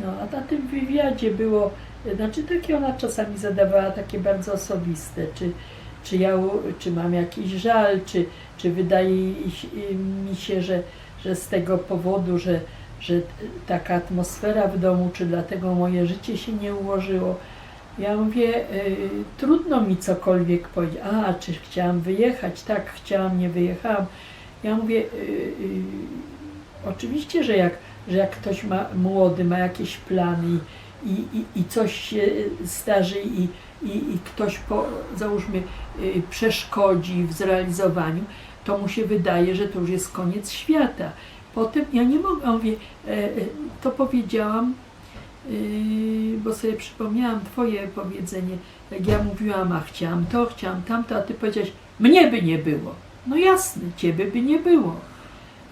No, a na tym wywiadzie było, znaczy takie ona czasami zadawała takie bardzo osobiste, czy, czy ja, czy mam jakiś żal, czy, czy wydaje mi się, że, że z tego powodu, że, że taka atmosfera w domu, czy dlatego moje życie się nie ułożyło. Ja mówię, y, trudno mi cokolwiek powiedzieć. A, czy chciałam wyjechać? Tak, chciałam, nie wyjechałam. Ja mówię, y, y, oczywiście, że jak, że jak ktoś ma, młody ma jakieś plany i, i, i coś się zdarzy i, i, i ktoś, po, załóżmy, y, przeszkodzi w zrealizowaniu, to mu się wydaje, że to już jest koniec świata. Potem ja nie mogę, e, e, to powiedziałam, Yy, bo sobie przypomniałam Twoje powiedzenie, jak ja mówiłam, a chciałam to, chciałam tamto, a Ty powiedziałeś, mnie by nie było. No jasne, Ciebie by nie było.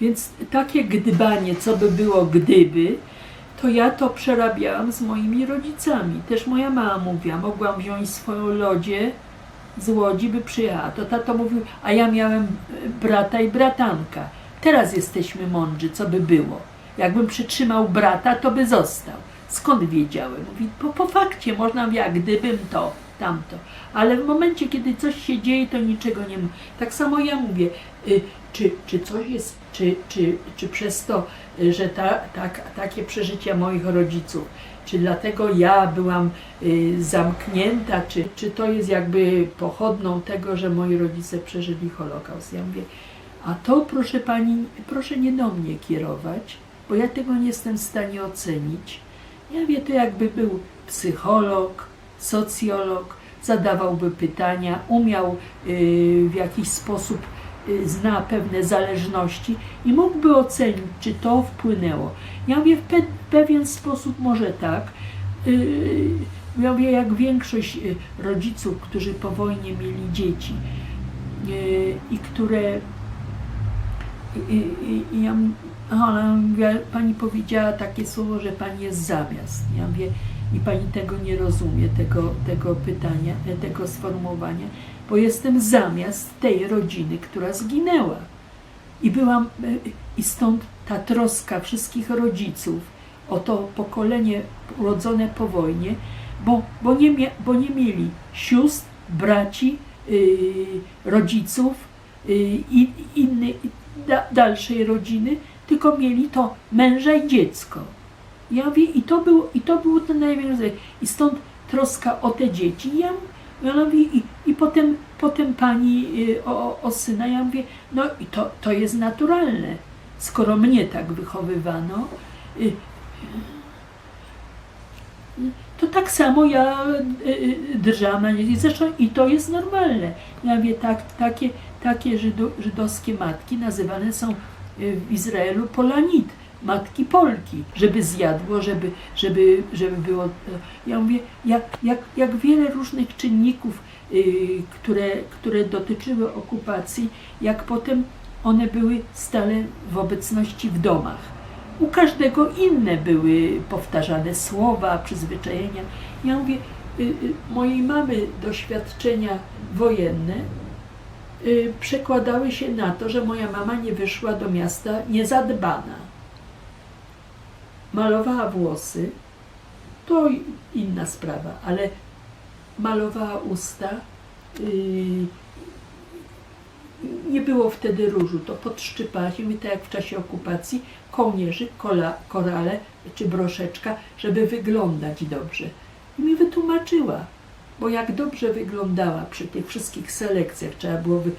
Więc takie gdybanie, co by było gdyby, to ja to przerabiałam z moimi rodzicami. Też moja mama mówiła, mogłam wziąć swoją lodzie z Łodzi, by przyjechała. To tato mówił, a ja miałem e, brata i bratanka. Teraz jesteśmy mądrzy, co by było. Jakbym przytrzymał brata, to by został. Skąd wiedziałem? Mówi, po, po fakcie można jak gdybym to, tamto. Ale w momencie, kiedy coś się dzieje, to niczego nie ma. Tak samo ja mówię, y, czy, czy coś jest, czy, czy, czy przez to, y, że ta, tak, takie przeżycia moich rodziców, czy dlatego ja byłam y, zamknięta, czy, czy to jest jakby pochodną tego, że moi rodzice przeżyli Holokaust. Ja mówię, a to proszę pani, proszę nie do mnie kierować, bo ja tego nie jestem w stanie ocenić. Ja wie, to jakby był psycholog, socjolog, zadawałby pytania, umiał y, w jakiś sposób, y, zna pewne zależności i mógłby ocenić, czy to wpłynęło. Ja mówię, w pe- pewien sposób może tak. Y, ja mówię, jak większość rodziców, którzy po wojnie mieli dzieci i które ja pani powiedziała takie słowo, że pani jest zamiast. Ja mówię, i pani tego nie rozumie, tego, tego pytania, tego sformułowania, bo jestem zamiast tej rodziny, która zginęła. I byłam, i stąd ta troska wszystkich rodziców o to pokolenie urodzone po wojnie, bo, bo, nie, bo nie mieli sióstr, braci, yy, rodziców yy, i innej, da, dalszej rodziny, tylko mieli to męża i dziecko. Ja mówię, i to był, i to był ten największy. I stąd troska o te dzieci. Ja, ja mówię, i, i potem, potem pani y, o, o syna, ja mówię, no i to, to jest naturalne, skoro mnie tak wychowywano. y, to tak samo ja y, y, drżałam na dzieci. Zresztą i to jest normalne. Ja mówię, tak, takie, takie żydo, żydowskie matki nazywane są y, w Izraelu polanit, matki Polki, żeby zjadło, żeby, żeby, żeby było. Ja mówię, jak, jak, jak wiele różnych czynników, y, które, które dotyczyły okupacji, jak potem one były stale w obecności w domach. U każdego inne były powtarzane słowa, przyzwyczajenia. Ja mówię, y, y, mojej mamy doświadczenia wojenne y, przekładały się na to, że moja mama nie wyszła do miasta niezadbana. Malowała włosy, to inna sprawa, ale malowała usta. y, nie było wtedy różu, to mi tak jak w czasie okupacji, kołnierzyk, kola, korale czy broszeczka, żeby wyglądać dobrze. I mi wytłumaczyła, bo jak dobrze wyglądała przy tych wszystkich selekcjach, trzeba było wy,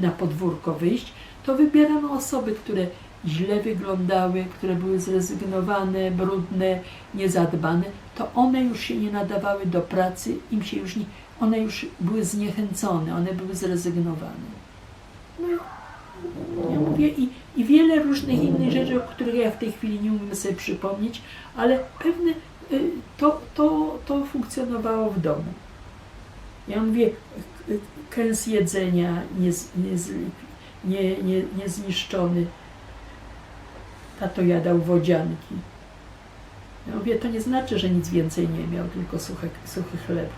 na podwórko wyjść, to wybierano osoby, które źle wyglądały, które były zrezygnowane, brudne, niezadbane, to one już się nie nadawały do pracy, im się już nie, one już były zniechęcone, one były zrezygnowane. No, ja mówię i, i wiele różnych innych rzeczy, o których ja w tej chwili nie umiem sobie przypomnieć, ale pewne y, to, to, to funkcjonowało w domu. Ja mówię, kęs jedzenia niez, niez, nie, nie, niezniszczony. Tato jadał wodzianki. Ja mówię, to nie znaczy, że nic więcej nie miał, tylko suche, suchy chleb.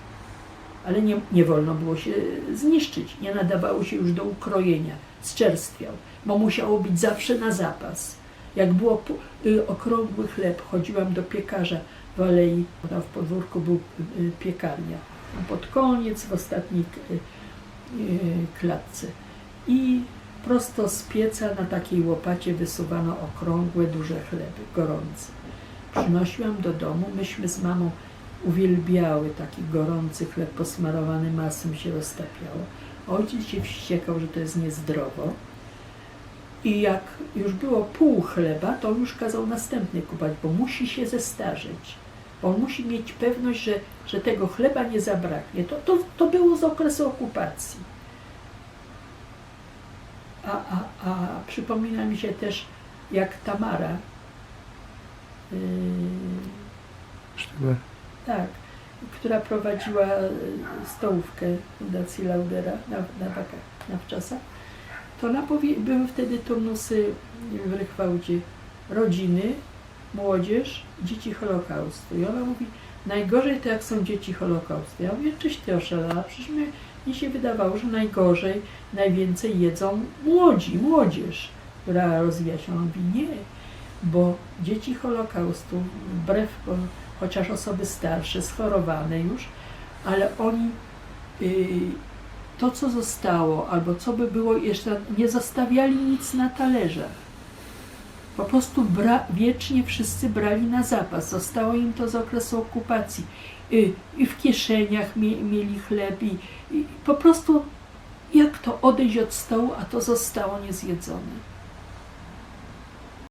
Ale nie, nie wolno było się zniszczyć. Nie nadawało się już do ukrojenia. Zczerstwiał, bo musiało być zawsze na zapas. Jak było y, okrągły chleb, chodziłam do piekarza w alei, tam w podwórku był y, piekarnia. Pod koniec, w ostatniej y, klatce. I prosto z pieca na takiej łopacie wysuwano okrągłe, duże chleby, gorące. Przynosiłam do domu, myśmy z mamą uwielbiały taki gorący chleb posmarowany masłem się roztapiało. Ojciec się wściekał, że to jest niezdrowo. I jak już było pół chleba, to już kazał następny kupować, bo musi się zestarzeć. Bo on musi mieć pewność, że, że tego chleba nie zabraknie. To, to, to było z okresu okupacji. A, a, a przypomina mi się też, jak Tamara, yy, Sztyber. tak, która prowadziła e, stołówkę Fundacji Laudera na, na, na wczasach, to ona powie, były wtedy turnusy w Rychwałdzie rodziny, młodzież, dzieci Holokaustu. I ona mówi, najgorzej to jak są dzieci Holokaustu. Ja mówię, czyś ty oszalała, przecież mi się wydawało, że najgorzej, najwięcej jedzą młodzi, młodzież, która rozwija się. Mówi, nie, bo dzieci Holokaustu, wbrew chociaż osoby starsze, schorowane już, ale oni y, to, co zostało, albo co by było jeszcze, nie zostawiali nic na talerzach. Po prostu wiecznie wszyscy brali na zapas. Zostało im to z okresu okupacji. Y, I w kieszeniach mie, mieli chleb i, i po prostu jak to odejść od stołu, a to zostało niezjedzone.